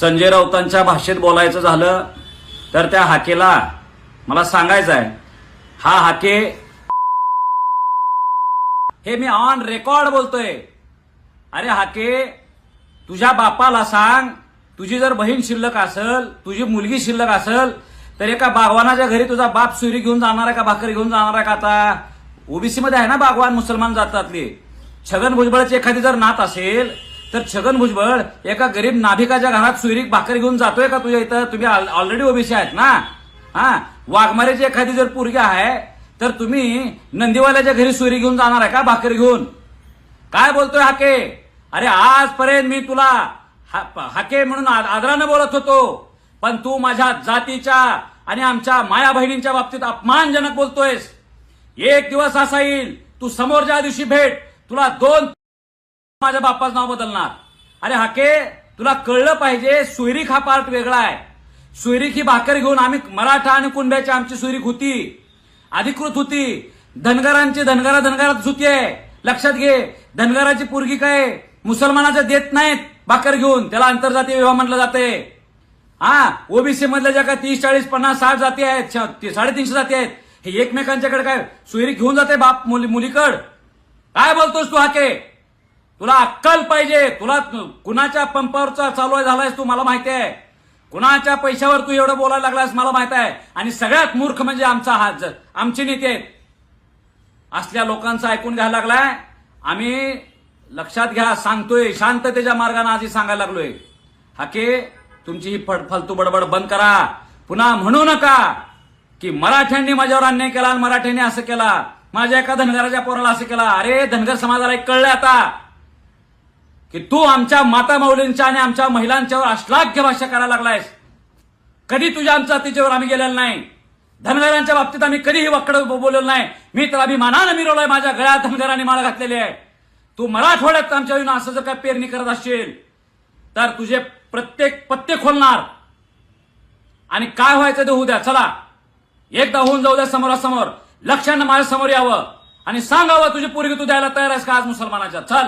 संजय राऊतांच्या भाषेत बोलायचं झालं तर त्या हाकेला मला सांगायचं आहे हा हाके हे मी ऑन रेकॉर्ड बोलतोय. अरे हाके तुझ्या बापाला सांग तुझी जर बहीण शिल्लक असेल तुझी मुलगी शिल्लक असेल तर एका बागवानाच्या घरी तुझा बाप सुरी घेऊन जाणार आहे का भाकरी घेऊन जाणार आहे का आता? ओबीसी मध्ये आहे ना बागवान मुसलमान जातातले. छगन भुजबळाची एखादी जर नात असेल तर छगन भुजबळ एका गरीब नाभिकाच्या घरात सुरी भाकरी घेऊन जातोय का तुझ्या इथं? तुम्ही ऑलरेडी ओबीसी आहेत ना? हा? वाघमारेची एखादी जर पोरगी आहे तर तुम्ही नंदीवाल्याच्या घरी सुरी घेऊन जाणार आहे का भाकरी घेऊन? काय बोलतोय हाके? अरे आजपर्यंत मी तुला हाके म्हणून आदरानं बोलत होतो. पण तू माझ्या जातीच्या आणि आमच्या माया बहिणींच्या बाबतीत अपमानजनक बोलतोयस. एक दिवस असा येईल तू समोरच्या दिवशी भेट. तुला दोन माझ्या बाप्पाचं नाव बदलणार. अरे हाके तुला कळलं पाहिजे सुयरीक हा पार्ट वेगळा आहे. सुयरीक ही भाकर घेऊन आम्ही मराठा आणि कुंड्याची आमची सुयरीक होती. अधिकृत होती. धनगरांची धनगरा धनगरात होती आहे लक्षात घे धनगराची पोरगी काय? मुसलमानाच्या देत नाहीत भाकर घेऊन. त्याला आंतरजातीय विवाह म्हटलं जाते. हा ओबीसी मधल्या ज्या काय तीस चाळीस पन्नास साठ जाती आहेत ते साडेतीनशे जाती आहेत हे एकमेकांच्याकडे काय? सुयरी घेऊन जाते बाप मुली मुलीकड. काय बोलतोस तू हाके? तुला अक्कल पाहिजे. तुला कुणाच्या पंपावरचा चालू आहे झालायस तू मला माहिती आहे. कुणाच्या पैशावर तू एवढं बोलायला लागलास मला माहीत आहे. आणि सगळ्यात मूर्ख म्हणजे आमचा हा आमचे नेते आहेत असल्या लोकांचं ऐकून घ्यायला लागलाय. आम्ही लक्षात घ्या सांगतोय. शांततेच्या मार्गाने आधी सांगायला लागलोय. हाके तुमची ही फड- फालतू बडबड बंद करा. पुन्हा म्हणू नका की मराठ्यांनी माझ्यावर अन्याय केला आणि मराठ्यांनी असं केला. माझ्या एका धनगराच्या पोराला असं केला. अरे धनगर समाजाला एक कळलं आता. की तू आमच्या माता माऊलींच्या आणि आमच्या महिलांच्यावर अश्लाघ्य भाषा करायला लागलायस. कधी तुझ्या आमच्या तिच्यावर आम्ही गेलेलो नाही. धनगरांच्या बाबतीत आम्ही कधीही वक्कड बोललेलो नाही. मी तर अभिमानानं मिरवलोय माझ्या गळ्यात धनगराने मला घातलेली आहे. तू मराठवाड्यात आमच्या येऊन असं जर काय पेरणी करत असशील तर तुझे प्रत्येक पत्ते खोलणार. आणि काय व्हायचं ते होऊ द्या चला. एकदा होऊन जाऊ द्या समोरासमोर. लक्षानं माझ्यासमोर यावं. आणि सांगावं तुझी पोरगी तू द्यायला तयार आहेस का आज मुसलमानाच्या? चल.